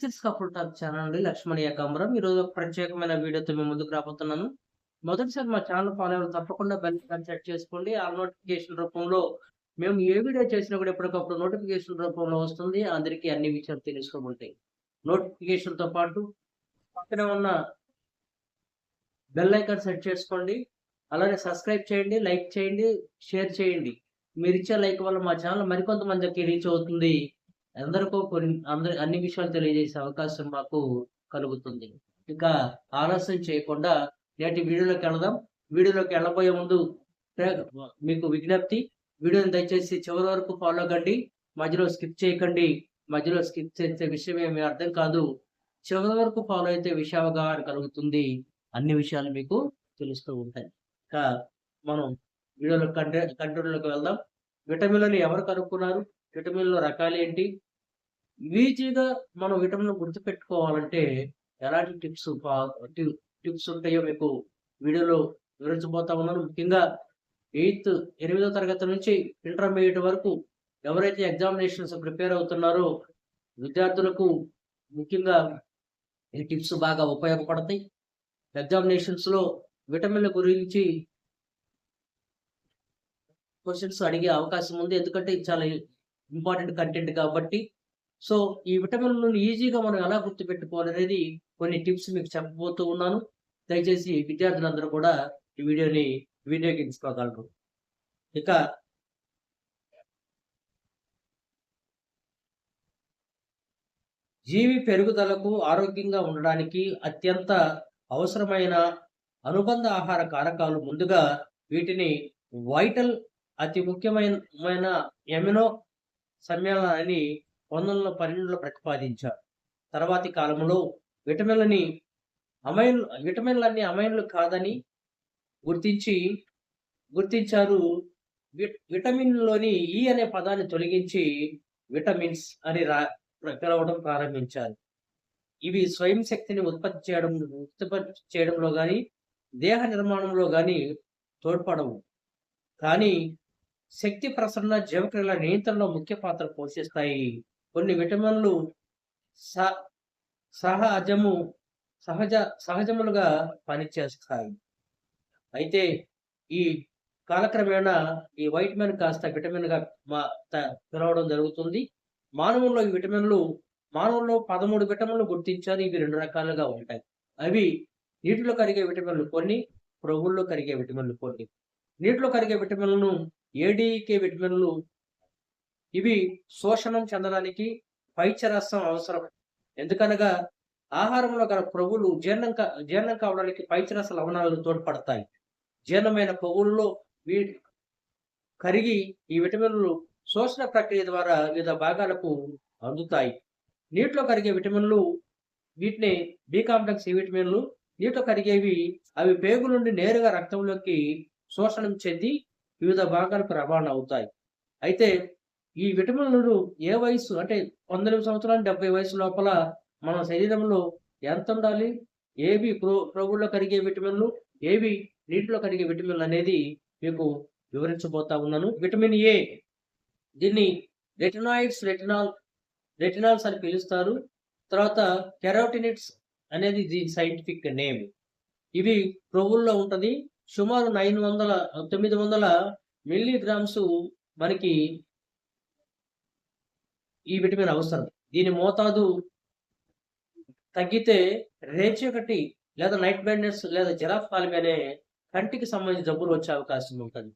Teachers couple talk channel అండి లక్ష్మణ్ ఏకాంబరం ఈరోజు ఒక ప్రత్యేకమైన వీడియోతో మేము ముందుకు రాబోతున్నాను. మొదటిసారి మా ఛానల్ ఫాలో అవ్వాలి తప్పకుండా బెల్ ఐకాన్ సెట్ చేసుకోండి. ఆ నోటిఫికేషన్ రూపంలో మేము ఏ వీడియో చేసినా కూడా ఎప్పటికప్పుడు నోటిఫికేషన్ రూపంలో వస్తుంది. అందరికీ అన్ని విషయాలు తెలుసుకోబడతాయి నోటిఫికేషన్తో పాటు పక్కనే ఉన్న బెల్ ఐకాన్ సెట్ చేసుకోండి. అలానే సబ్స్క్రైబ్ చేయండి లైక్ చేయండి షేర్ చేయండి. మీరు ఇచ్చే లైక్ వల్ల మా ఛానల్ మరికొంతమందికి రీచ్ అవుతుంది. అందరికీ కొన్ని అందరి అన్ని విషయాలు తెలియజేసే అవకాశం మాకు కలుగుతుంది. ఇక ఆలస్యం చేయకుండా నేటి వీడియోలోకి వెళదాం. వీడియోలోకి వెళ్ళబోయే ముందు మీకు విజ్ఞప్తి వీడియోని దయచేసి చివరి వరకు ఫాలో కండి. మధ్యలో స్కిప్ చేయకండి. మధ్యలో స్కిప్ చేసే విషయం ఏమీ అర్థం కాదు. చివరి వరకు ఫాలో అయితే విషయ అవగాహన కలుగుతుంది. అన్ని విషయాలు మీకు తెలుస్తూ ఉంటాయి. ఇక మనం వీడియోలో కంటె కంట్రోల్లోకి వెళ్దాం. విటమిన్లను ఎవరు కనుక్కున్నారు? విటమిన్ల రకాలు ఏంటి? ఈజీగా మనం విటమిన్లు గుర్తుపెట్టుకోవాలంటే ఎలాంటి టిప్స్ టిప్స్ ఉంటాయో మీకు వీడియోలో వివరించబోతా ఉన్నాను. ముఖ్యంగా ఎయిత్ ఎనిమిదో తరగతి నుంచి ఇంటర్మీడియట్ వరకు ఎవరైతే ఎగ్జామినేషన్స్ ప్రిపేర్ అవుతున్నారో విద్యార్థులకు ముఖ్యంగా ఈ టిప్స్ బాగా ఉపయోగపడతాయి. ఎగ్జామినేషన్స్లో విటమిన్ల గురించి క్వశ్చన్స్ అడిగే అవకాశం ఉంది. ఎందుకంటే చాలా ఇంపార్టెంట్ కంటెంట్ కాబట్టి. సో ఈ విటమిన్లను ఈజీగా మనం ఎలా గుర్తుపెట్టుకోవాలి అనేది కొన్ని టిప్స్ మీకు చెప్పబోతూ ఉన్నాను. దయచేసి విద్యార్థులందరూ కూడా ఈ వీడియోని వినియోగించుకోగలరు ఇక జీవి పెరుగుదలకు ఆరోగ్యంగా ఉండడానికి అత్యంత అవసరమైన అనుబంధ ఆహార కారకాలు ముందుగా వీటిని వైటల్ అతి ముఖ్యమైన ఎమినో సమ్మేళనాన్ని పంతొమ్మిది వందల పన్నెండులో ప్రతిపాదించారు. తర్వాతి కాలంలో విటమిన్లని అమైన్ విటమిన్లన్నీ అమైన్లు కాదని గుర్తించి గుర్తించారు. వి- విటమిన్లోని ఈ అనే పదాన్ని తొలగించి విటమిన్స్ అని రా పిలవడం ప్రారంభించారు. ఇవి స్వయం శక్తిని ఉత్పత్తి చేయడం ఉత్పత్తి చేయడంలో కానీ దేహ నిర్మాణంలో కానీ తోడ్పడవు. కానీ శక్తి ప్రసరణ జీవక్రియల నియంత్రణలో ముఖ్య పాత్ర పోషిస్తాయి. కొన్ని విటమిన్లు స సహజము సహజ సహజములుగా పనిచేస్తాయి. అయితే ఈ కాలక్రమేణా ఈ వైటమిన్ కాస్త విటమిన్గా మా పిలవడం జరుగుతుంది. మానవుల్లో ఈ విటమిన్లు మానవుల్లో పదమూడు విటమిన్లు గుర్తించారు. ఇవి రెండు రకాలుగా ఉంటాయి. అవి నీటిలో కరిగే విటమిన్లు కొన్ని ప్రభుల్లో కరిగే విటమిన్లు కొన్ని. నీటిలో కరిగే విటమిన్లను ఏడీకే విటమిన్లు ఇవి శోషణం చెందడానికి పైచరసం అవసరం. ఎందుకనగా ఆహారంలో గల ప్రభువులు జీర్ణం కా- జీర్ణం కావడానికి పైచరస లవణాలు తోడ్పడతాయి. జీర్ణమైన పొగుల్లో వీ కరిగి ఈ విటమిన్లు శోషణ ప్రక్రియ ద్వారా వివిధ భాగాలకు అందుతాయి. నీటిలో కరిగే విటమిన్లు వీటిని బి కాంప్లెక్స్ ఈ విటమిన్లు. నీటిలో కరిగేవి అవి పేగు నుండి నేరుగా రక్తంలోకి శోషణం చెంది వివిధ భాగాలకు రవాణా అవుతాయి. అయితే ఈ విటమిన్లు ఏ వయసు అంటే వంద సంవత్సరాలు డెబ్బై వయసు లోపల మన శరీరంలో ఎంత ఉండాలి? ఏవి ప్రో ప్రభుల్లో కరిగే విటమిన్లు ఏవి నీటిలో కరిగే విటమిన్లు అనేది మీకు వివరించబోతా ఉన్నాను. విటమిన్ ఏ దీన్ని రెటినాయిడ్స్ రెటినాల్ రెటినాల్స్ అని పిలుస్తారు. తర్వాత కెరోటినిట్స్ అనేది దీని సైంటిఫిక్ నేమ్. ఇవి ప్రోగుల్లో ఉంటుంది సుమారు నైన్ వందల తొమ్మిది వందల మిల్లీగ్రామ్స్ మనకి ఈ విటమిన్ అవసరం. దీని మోతాదు తగ్గితే రేచకటి లేదా నైట్ బ్లైండ్నెస్ లేదా జెరాఫ్ కాలిమి అనే కంటికి సంబంధించిన జబ్బులు వచ్చే అవకాశం ఉంటుంది.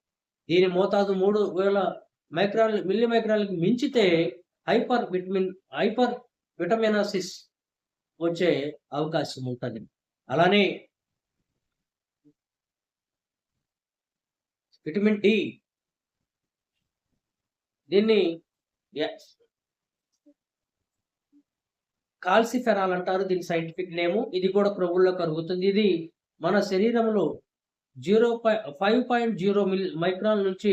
దీని మోతాదు మూడు వేల మైక్రాన్ మిల్లీ మైక్రాన్లకు మించితే హైపర్ విటమిన్ హైపర్ విటమినాసిస్ వచ్చే అవకాశం ఉంటుంది. అలానే విటమిన్ డి. దీన్ని కాల్సిఫెరాల్ అంటారు. దీని సైంటిఫిక్ నేము. ఇది కూడా ప్రభుల్లో కరుగుతుంది. ఇది మన శరీరంలో zero five point zero mil micron నుంచి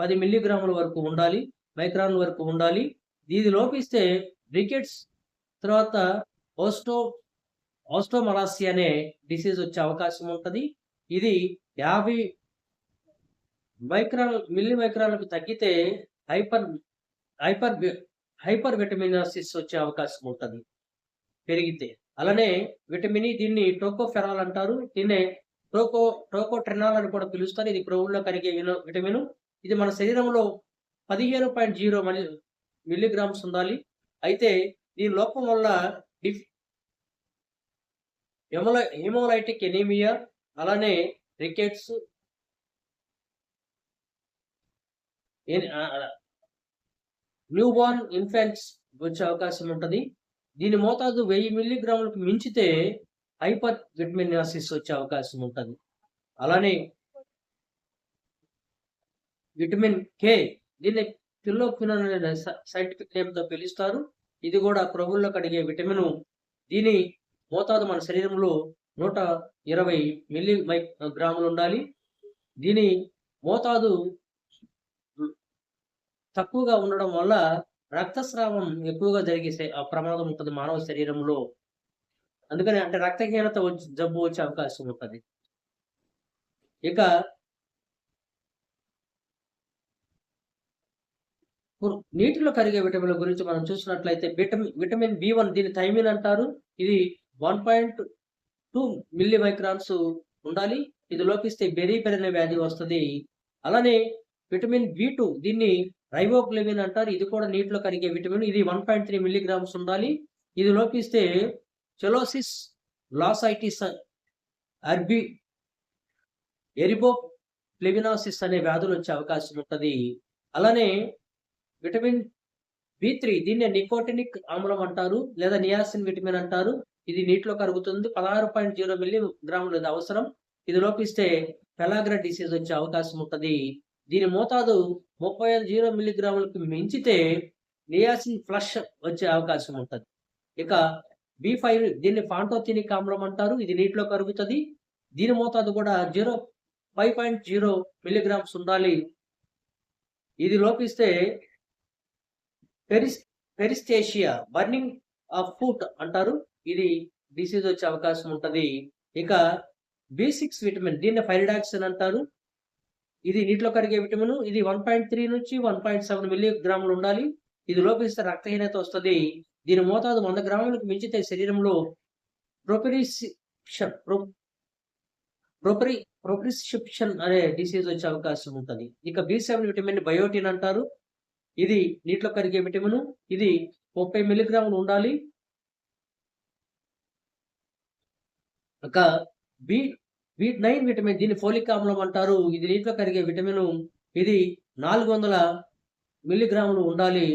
పది మిల్లీగ్రాముల వరకు ఉండాలి. మైక్రాన్ వరకు ఉండాలి. ఇది లోపిస్తే రికెట్స్ తర్వాత ఓస్టో ఓస్టోమలాసి అనే డిసీజ్ వచ్చే అవకాశం ఉంటుంది. ఇది యాభై మైక్రాన్ మిల్లీ మైక్రాన్లకు తగ్గితే హైపర్ హైపర్ హైపర్ విటమినాసిస్ వచ్చే అవకాశం ఉంటుంది. పెరిగితే. అలానే విటమిన్ దీన్ని టోకోఫెరాల్ అంటారు. దీన్నే టోకో టోకోట్రెనాల్ అని కూడా పిలుస్తారు. ఇది క్రొవ్వుల్లో కరిగే విటమిన్. ఇది మన శరీరంలో పదిహేను పాయింట్ జీరో మిల్లీగ్రామ్స్ ఉండాలి. అయితే దీని లోపం వల్ల డిఫ్ హెమోలైటిక్ ఎనీమియా అలానే రికెట్స్ న్యూ బార్న్ ఇన్ఫెంట్స్ వచ్చే అవకాశం ఉంటుంది. దీని మోతాదు వెయ్యి మిల్లీగ్రాములకు మించితే హైపర్ విటమినాసిస్ వచ్చే అవకాశం ఉంటుంది. అలానే విటమిన్ కే దీన్ని పిల్లోక్వినన్ అనే సైంటిఫిక్ నేమ్తో పిలుస్తారు. ఇది కూడా క్రొవ్వుల్లో కడిగే విటమిన్. దీని మోతాదు మన శరీరంలో నూట ఇరవై మిల్లీ మై గ్రాములు ఉండాలి. దీని మోతాదు తక్కువగా ఉండడం వల్ల రక్తస్రావం ఎక్కువగా జరిగే ఆ ప్రమాదం ఉంటుంది మానవ శరీరంలో. అందుకని అంటే రక్తహీనత వచ్చి జబ్బు వచ్చే అవకాశం ఉంటుంది. ఇక నీటిలో కరిగే విటమిన్ల గురించి మనం చూసినట్లయితే విటమిన్ విటమిన్ బి వన్ దీని థైమిన్ అంటారు. ఇది one point two milli microns ఉండాలి. ఇది లోపిస్తే బెరీ పెరిగిన వ్యాధి వస్తుంది. అలానే విటమిన్ బి టూ దీన్ని రైబోక్లెవిన్ అంటారు. ఇది కూడా నీటిలో కరిగే విటమిన్. ఇది వన్ పాయింట్ త్రీ మిల్లీగ్రామ్స్ ఉండాలి. ఇది లోపిస్తే చెలోసిస్ లాసైటిస్ అర్బి ఎరిబో ప్లెవినాసిస్ అనే వ్యాధులు వచ్చే అవకాశం ఉంటుంది. అలానే విటమిన్ బి త్రీ దీన్ని నికోటినిక్ ఆమ్లం అంటారు లేదా నియాసిన్ విటమిన్ అంటారు. ఇది నీటిలో కరుగుతుంది. పదహారు పాయింట్ జీరో మిల్లీ గ్రాములు అవసరం. ఇది లోపిస్తే పెలాగ్రా డిసీజ్ వచ్చే అవకాశం ఉంటుంది. దీని మోతాదు ముప్పై ఐదు జీరో మిల్లీగ్రాములకు మించితే నియాసిన్ ఫ్లష్ వచ్చే అవకాశం ఉంటుంది. ఇక బి ఫైవ్ దీన్ని ఫాంటోథినిక్ ఆమ్లం అంటారు. ఇది నీటిలో కరుగుతుంది. దీని మోతాదు కూడా zero five point zero milligrams ఉండాలి. ఇది లోపిస్తే పెరిస్ పెరిస్టేషియా బర్నింగ్ ఆఫ్ ఫుట్ అంటారు. ఇది డిసీజ్ వచ్చే అవకాశం ఉంటుంది. ఇక బి సిక్స్ విటమిన్ దీన్ని ఫైరిడాక్సిన్ అంటారు. ఇది నీటిలో కరిగే విటమిన్ ఇది వన్ పాయింట్ త్రీ నుంచి వన్ పాయింట్ సెవెన్ మిల్లీగ్రాములు ఉండాలి. ఇది లోపిస్తే రక్తహీనత వస్తుంది. దీని మోతాదు వంద గ్రాములకు మించితే శరీరంలో ప్రొపెరిషన్ ప్రొపరి ప్రొప్రిస్క్రిప్షన్ అనే డిసీజ్ వచ్చే అవకాశం ఉంటుంది. ఇక బి సెవెన్ విటమిన్ బయోటిన్ అంటారు. ఇది నీటిలో కరిగే విటమిన్ ఇది ముప్పై మిల్లీగ్రాములు ఉండాలి. ఇక బి బి నైన్ విటమిన్ దీన్ని ఫోలిక్ ఆమ్లం అంటారు. ఇది నీటిలో కరిగే విటమిన్. ఇది నాలుగు వందల మిల్లీగ్రాములు ఉండాలి.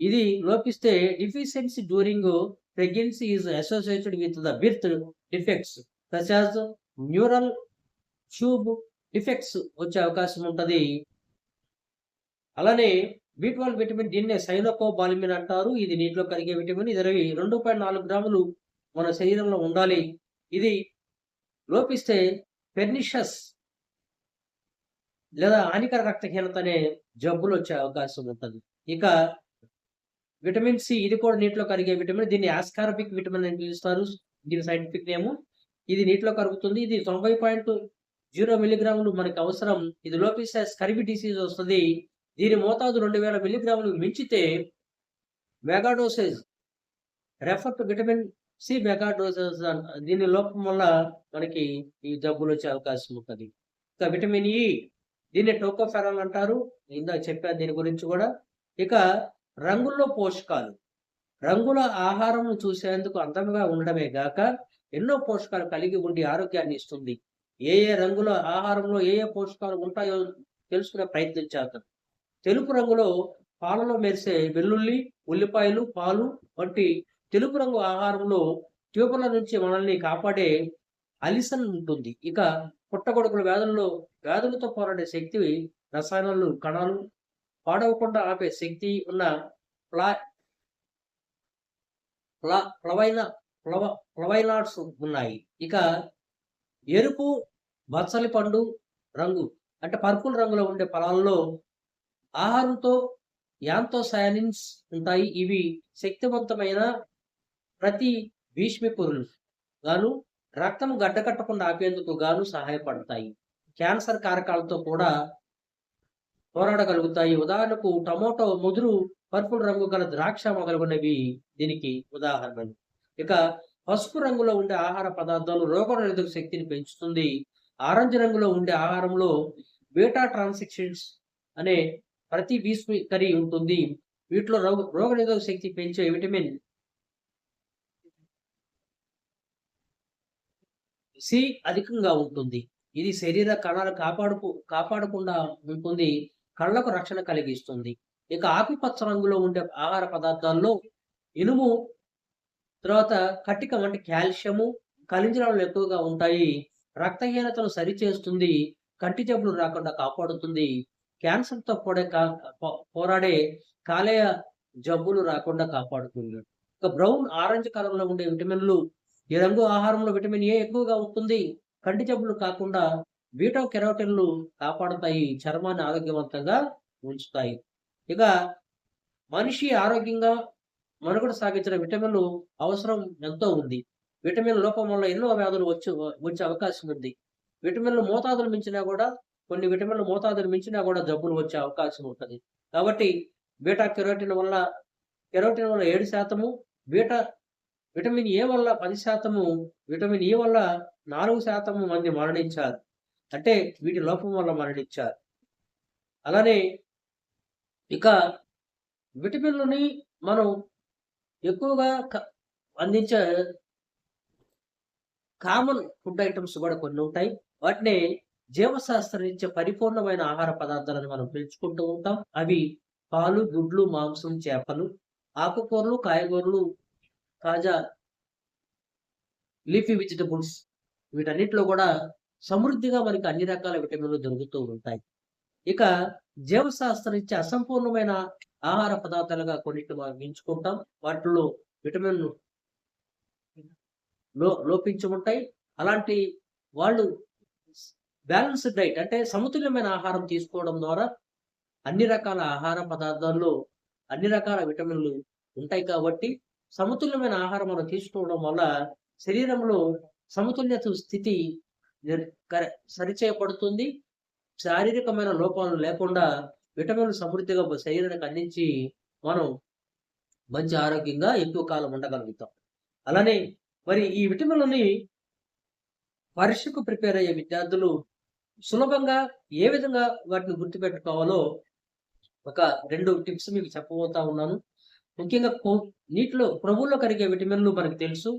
ఇది లోపిస్తే deficiency during pregnancy is associated with the birth defects such as neural tube defects వచ్చే అవకాశం ఉంటుంది. అలానే బి ట్వెల్వ్ విటమిన్ దీన్నే సైనోకోబాలిమిన్ అంటారు. ఇది నీటిలో కరిగే విటమిన్. ఇది ఇరవై రెండు పాయింట్ నాలుగు గ్రాములు మన శరీరంలో ఉండాలి. ఇది లోపిస్తే పెర్నిషస్ లేదా హానికర రక్తహీనత అనే జబ్బులు వచ్చే అవకాశం ఉంటుంది. ఇక విటమిన్ సి ఇది కూడా నీటిలో కరిగే విటమిన్. దీన్ని ఆస్కారపిక్ విటమిన్ అని పిలుస్తారు. దీని సైంటిఫిక్ నేము ఇది నీటిలో కరుగుతుంది. ఇది తొంభై పాయింట్ జీరో మిల్లీగ్రాములు మనకి అవసరం. ఇది లోపిస్తే స్కర్బి డిసీజ్ వస్తుంది. దీని మోతాదు రెండు వేల మిల్లీగ్రాములు మించితే megadosage refer to vitamin C బెకాడోసెస్ దీని లోపం వల్ల మనకి ఈ జబ్బులు వచ్చే అవకాశం ఉంటుంది. ఇక విటమిన్ ఈ దీన్ని టోకోఫెరాల్ అంటారు. ఇందాక చెప్పాను దీని గురించి కూడా. ఇక రంగుల్లో పోషకాలు. రంగుల ఆహారం చూసేందుకు అందంగా ఉండడమే గాక ఎన్నో పోషకాలు కలిగి ఉండి ఆరోగ్యాన్ని ఇస్తుంది. ఏ ఏ రంగుల ఆహారంలో ఏ ఏ పోషకాలు ఉంటాయో తెలుసుకునే ప్రయత్నం చేద్దాం. తెలుపు రంగులో పాలలో మెరిసే వెల్లుల్లి ఉల్లిపాయలు పాలు వంటి తెలుపు రంగు ఆహారంలో ట్యూబర్ల నుంచి మనల్ని కాపాడే అలిసన్ ఉంటుంది. ఇక పుట్టగొడుకుల వ్యాధుల్లో వ్యాధులతో పోరాడే శక్తి రసాయనాలు కణాలు పాడవకుండా ఆపే శక్తి ఉన్న ప్లా ప్లా ప్లవైన ప్లవ ప్లవైనాట్స్ ఉన్నాయి. ఇక ఎరుపు బచ్చలి పండు రంగు అంటే పర్పుల్ రంగులో ఉండే ఫలాల్లో ఆహారంతో యాంతోసయానిన్స్ ఉంటాయి. ఇవి శక్తివంతమైన ప్రతి భీష్మిపురులు గాను రక్తం గడ్డకట్టకుండా ఆపేందుకు గాను సహాయపడతాయి. క్యాన్సర్ కారకాలతో కూడా పోరాడగలుగుతాయి. ఉదాహరణకు టమోటో ముదురు పర్పుల్ రంగు గల ద్రాక్ష మొదలగునవి దీనికి ఉదాహరణలు. ఇక పసుపు రంగులో ఉండే ఆహార పదార్థాలు రోగనిరోధక శక్తిని పెంచుతుంది. ఆరెంజ్ రంగులో ఉండే ఆహారంలో బీటా ట్రాన్సిక్షన్స్ అనే ప్రతి కరీ ఉంటుంది. వీటిలో రోగ రోగనిరోధక శక్తి పెంచే విటమిన్ సి అధికంగా ఉంటుంది. ఇది శరీర కణాలు కాపాడుకు కాపాడకుండా ఉంటుంది కళ్ళకు రక్షణ కలిగిస్తుంది. ఇక ఆకుపచ్చ రంగులో ఉండే ఆహార పదార్థాల్లో ఇనుము తర్వాత కట్టిక వంటి కాల్షియము ఖనిజాలు ఎక్కువగా ఉంటాయి. రక్తహీనతను సరిచేస్తుంది కంటి జబ్బులు రాకుండా కాపాడుతుంది. క్యాన్సర్తో పోడే పోరాడే కాలేయ జబ్బులు రాకుండా కాపాడుతుంది. ఇక బ్రౌన్ ఆరెంజ్ కలర్లో ఉండే విటమిన్లు ఈ రంగు ఆహారంలో విటమిన్ ఏ ఎక్కువగా ఉంటుంది. కంటి జబ్బులు కాకుండా బీటో కెరోటిన్లు కాపాడుతాయి. చర్మాన్ని ఆరోగ్యవంతంగా ఉంచుతాయి. ఇక మనిషి ఆరోగ్యంగా మనుగడ సాగించిన విటమిన్లు అవసరం ఎంతో ఉంది. విటమిన్ లోపం వల్ల ఎన్నో వ్యాధులు వచ్చి వచ్చే అవకాశం ఉంది. విటమిన్లు మోతాదులు మించినా కూడా కొన్ని విటమిన్లు మోతాదులు మించినా కూడా జబ్బులు వచ్చే అవకాశం ఉంటుంది. కాబట్టి బీటా కెరోటిన్ వల్ల కెరోటిన్ వల్ల ఏడు శాతము బీటా విటమిన్ ఏ వల్ల పది శాతము విటమిన్ ఏ వల్ల నాలుగు శాతము మంది మరణించారు. అంటే వీటి లోపం వల్ల మరణించారు. అలానే ఇక విటమిన్లని మనం ఎక్కువగా అందించే కామన్ ఫుడ్ ఐటమ్స్ కూడా కొన్ని ఉంటాయి. వాటిని జీవశాస్త్రం ఇచ్చే పరిపూర్ణమైన ఆహార పదార్థాలను మనం పిలుచుకుంటూ ఉంటాం. అవి పాలు గుడ్లు మాంసం చేపలు ఆకుకూరలు కాయగూరలు తాజా లీఫీ వెజిటబుల్స్ వీటన్నిటిలో కూడా సమృద్ధిగా మనకి అన్ని రకాల విటమిన్లు దొరుకుతూ ఉంటాయి. ఇక జీవశాస్త్రం ఇచ్చే అసంపూర్ణమైన ఆహార పదార్థాలుగా కొన్నిటిని మనం ఎంచుకుంటాం. వాటిలో విటమిన్లు లో లోపించి ఉంటాయి. అలాంటి వాళ్ళు బ్యాలెన్స్డ్ డైట్ అంటే సమతుల్యమైన ఆహారం తీసుకోవడం ద్వారా అన్ని రకాల ఆహార పదార్థాల్లో అన్ని రకాల విటమిన్లు ఉంటాయి కాబట్టి సమతుల్యమైన ఆహారం మనం తీసుకోవడం వల్ల శరీరంలో సమతుల్యత స్థితి సరిచేయబడుతుంది. శారీరకమైన లోపాలు లేకుండా విటమిన్లు సమృద్ధిగా శరీరానికి అందించి మనం మంచి ఆరోగ్యంగా ఎక్కువ కాలం ఉండగలుగుతాం. అలానే మరి ఈ విటమిన్లని పరీక్షకు ప్రిపేర్ అయ్యే విద్యార్థులు సులభంగా ఏ విధంగా వాటిని గుర్తుపెట్టుకోవాలో ఒక రెండు టిప్స్ మీకు చెప్పబోతా ఉన్నాను. ముఖ్యంగా నీటిలో ప్రభుల్లో కరిగే విటమిన్లు మనకు తెలుసు.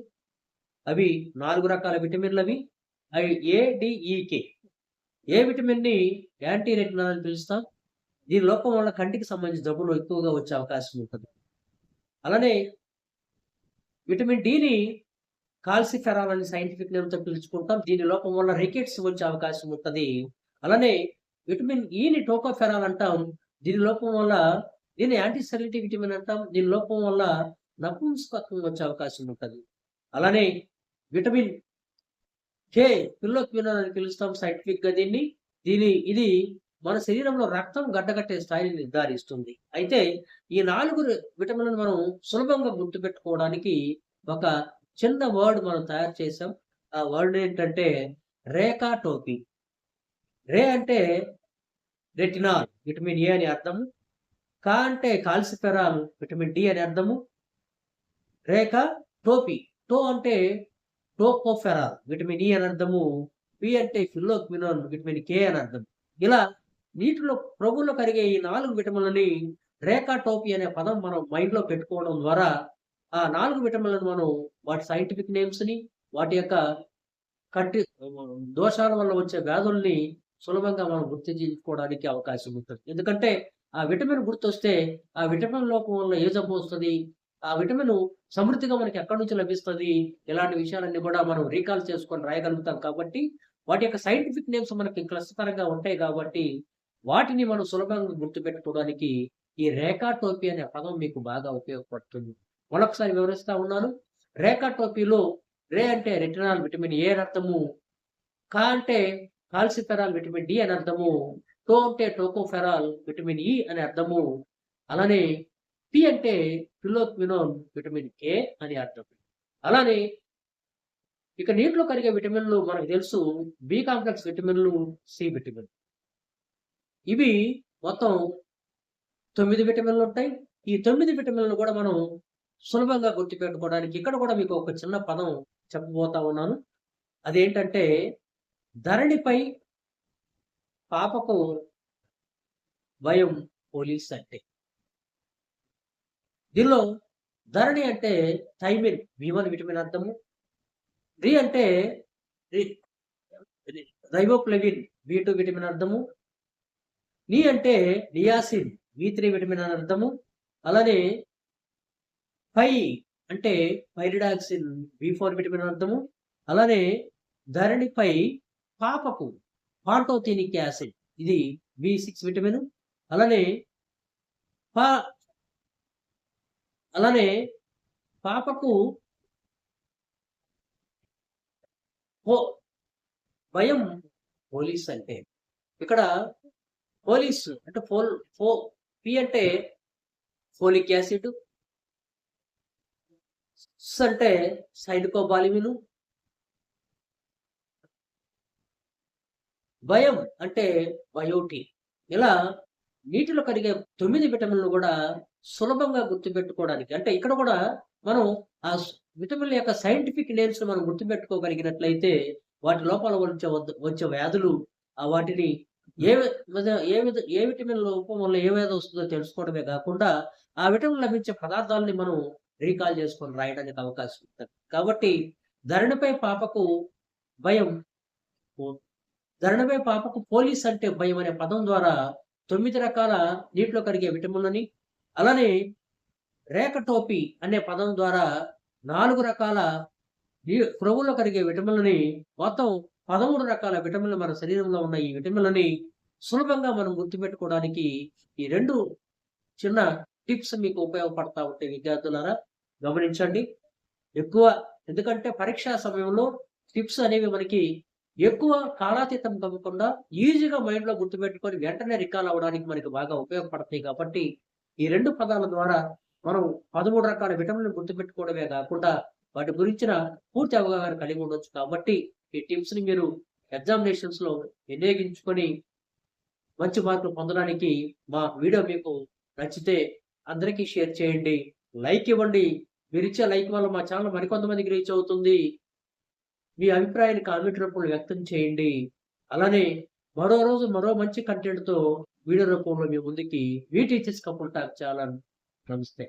అవి నాలుగు రకాల విటమిన్లు అవి. అవి A D E K e, A విటమిన్ని anti retinol అని పిలుస్తాం? దీని లోపం వల్ల కంటికి సంబంధించిన జబ్బులు ఎక్కువగా వచ్చే అవకాశం ఉంటుంది. అలానే విటమిన్ డిని కాల్సిఫెరాల్ అని సైంటిఫిక్ నేమ్తో పిలుచుకుంటాం. దీని లోపం వల్ల రికెట్స్ వచ్చే అవకాశం ఉంటుంది. అలానే విటమిన్ e ఈని టోకోఫెరాల్ అంటాం. దీని లోపం వల్ల దీన్ని యాంటీసెలిటీ విటమిన్ అంటాం దీని లోపం వల్ల నపుంసకత్వం వచ్చే అవకాశం ఉంటుంది. అలానే విటమిన్ కే పిల్లోక్వినోన్ అని పిలుస్తాం సైంటిఫిక్గా దీన్ని. దీని ఇది మన శరీరంలో రక్తం గడ్డగట్టే స్థాయిని నిర్ధారిస్తుంది. అయితే ఈ నాలుగు విటమిన్లను మనం సులభంగా గుర్తుపెట్టుకోవడానికి ఒక చిన్న వర్డ్ మనం తయారు చేసాం ఆ వర్డ్ ఏంటంటే రేఖా టోపీ రే అంటే రెటినాల్ విటమిన్ ఏ అని అర్థము. కా అంటే కాల్సిఫెరాల్ విటమిన్ డి అని అర్థము. రేఖ టోపీ. టో అంటే టోపోఫెరాల్ విటమిన్ ఇ అని అర్థము. పి అంటే ఫిల్లోక్మినోన్ విటమిన్ కే అని అర్థం ఇలా నీటిలో ప్రభుల్లో కరిగే ఈ నాలుగు విటమిన్లని రేకాటోపీ అనే పదం మనం మైండ్లో పెట్టుకోవడం ద్వారా ఆ నాలుగు విటమిన్లను మనం వాటి సైంటిఫిక్ నేమ్స్ని వాటి యొక్క కట్టి దోషాల వల్ల వచ్చే వ్యాధుల్ని సులభంగా మనం గుర్తించుకోవడానికి అవకాశం ఉంటుంది. ఎందుకంటే ఆ విటమిన్ గుర్తొస్తే ఆ విటమిన్ లోపం వల్ల ఏ జబ్బు వస్తుంది? ఆ విటమిన్ సమృద్ధిగా మనకి ఎక్కడి నుంచి లభిస్తుంది? ఇలాంటి విషయాలన్నీ కూడా మనం రీకాల్ చేసుకొని రాయగలుగుతాం కాబట్టి వాటి యొక్క సైంటిఫిక్ నేమ్స్ మనకి క్లస్తరంగా ఉంటాయి కాబట్టి వాటిని మనం సులభంగా గుర్తుపెట్టుకోవడానికి ఈ రేఖాటోపీ అనే పదం మీకు బాగా ఉపయోగపడుతుంది. మరొకసారి వివరిస్తా ఉన్నాను. రేఖాటోపీలో రే అంటే రెటినాల్ విటమిన్ ఏ అని అర్థము కా అంటే కాల్సిఫెరాల్ విటమిన్ డి అని అర్థము. టో అంటే టోకోఫెరాల్ విటమిన్ ఈ అని అర్థము. అలానే పి అంటే పిలోక్వినోన్ విటమిన్ ఏ అని అర్థం అలానే ఇక నీటిలో కరిగే విటమిన్లు మనకు తెలుసు. బి కాంప్లెక్స్ విటమిన్లు సి విటమిన్. ఇవి మొత్తం తొమ్మిది విటమిన్లు ఉంటాయి. ఈ తొమ్మిది విటమిన్లను కూడా మనం సులభంగా గుర్తుపెట్టుకోవడానికి ఇక్కడ కూడా మీకు ఒక చిన్న పదం చెప్పబోతా ఉన్నాను. అదేంటంటే ధరణిపై పాపకు భయం పోలీస్ అంటే. దీనిలో ధరణి అంటే థైమిన్ విమన్ విటమిన్ అర్థము. రి అంటే రి- బి టూ విటమిన్ అర్థము. ని అంటే నియాసిన్ బి త్రీ విటమిన్ అని అర్థము. అలానే పై అంటే పైరిడాక్సిన్ బి ఫోర్ విటమిన్ అర్థము. అలానే ధరణిపై పాపకు పాంటోథెనిక్ యాసిడ్. ఇది బి సిక్స్ విటమిన్. అలానే పా అలానే పాపకు పో భయం పోలీస్ అంటే. ఇక్కడ పోలీస్ అంటే ఫోల్ ఫో పి అంటే ఫోలిక్ యాసిడ్. స్ అంటే సైడ్కోబాలిమిను భయం అంటే బయోటి. ఇలా నీటిలో కరిగే తొమ్మిది విటమిన్లు కూడా సులభంగా గుర్తుపెట్టుకోవడానికి అంటే ఇక్కడ కూడా మనం ఆ విటమిన్ల యొక్క సైంటిఫిక్ నేమ్స్ మనం గుర్తుపెట్టుకోగలిగినట్లయితే వాటి లోపాల వచ్చే వచ్చే వ్యాధులు ఆ వాటిని ఏ విధ- ఏ విధ ఏ విటమిన్ లోపం వల్ల ఏ వ్యాధి వస్తుందో తెలుసుకోవడమే కాకుండా ఆ విటమిన్ లభించే పదార్థాలని మనం రీకాల్ చేసుకొని రాయడానికి అవకాశం ఉంటుంది. కాబట్టి ధరణిపై పాపకు భయం. పో- పాపకు పోలీస్ అంటే భయం అనే పదం ద్వారా తొమ్మిది రకాల నీటిలో కరిగే విటమిన్లని అలానే రేఖ టోపీ అనే పదం ద్వారా నాలుగు రకాల నీ క్రొవ్వుల్లో కరిగే విటమిన్లని మొత్తం పదమూడు రకాల విటమిన్లు మన శరీరంలో ఉన్న ఈ విటమిన్లని సులభంగా మనం గుర్తుపెట్టుకోవడానికి ఈ రెండు చిన్న టిప్స్ మీకు ఉపయోగపడతా ఉంటాయి విద్యార్థులారా. గమనించండి. ఎక్కువ ఎందుకంటే పరీక్షా సమయంలో టిప్స్ అనేవి మనకి ఎక్కువ కాలాతీతం కాకుండా ఈజీగా మైండ్లో గుర్తుపెట్టుకొని వెంటనే రికాల్ అవ్వడానికి మనకి బాగా ఉపయోగపడతాయి కాబట్టి ఈ రెండు పదాల ద్వారా మనం పదమూడు రకాల విటమిన్లు గుర్తుపెట్టుకోవడమే కాకుండా వాటి గురించిన పూర్తి అవగాహన కలిగి ఉండొచ్చు కాబట్టి ఈ టిప్స్ని మీరు ఎగ్జామినేషన్స్లో వినియోగించుకొని మంచి మార్కులు పొందడానికి మా వీడియో మీకు నచ్చితే అందరికీ షేర్ చేయండి. లైక్ ఇవ్వండి. మీరు ఇచ్చే లైక్ వల్ల మా ఛానల్ మరికొంతమందికి రీచ్ అవుతుంది. మీ అభిప్రాయాన్ని కామెంట్ రూపంలో వ్యక్తం చేయండి. అలానే మరో రోజు మరో మంచి కంటెంట్తో వీడియో రూపంలో మీ ముందుకి we teachers couple talk channel నమస్తే.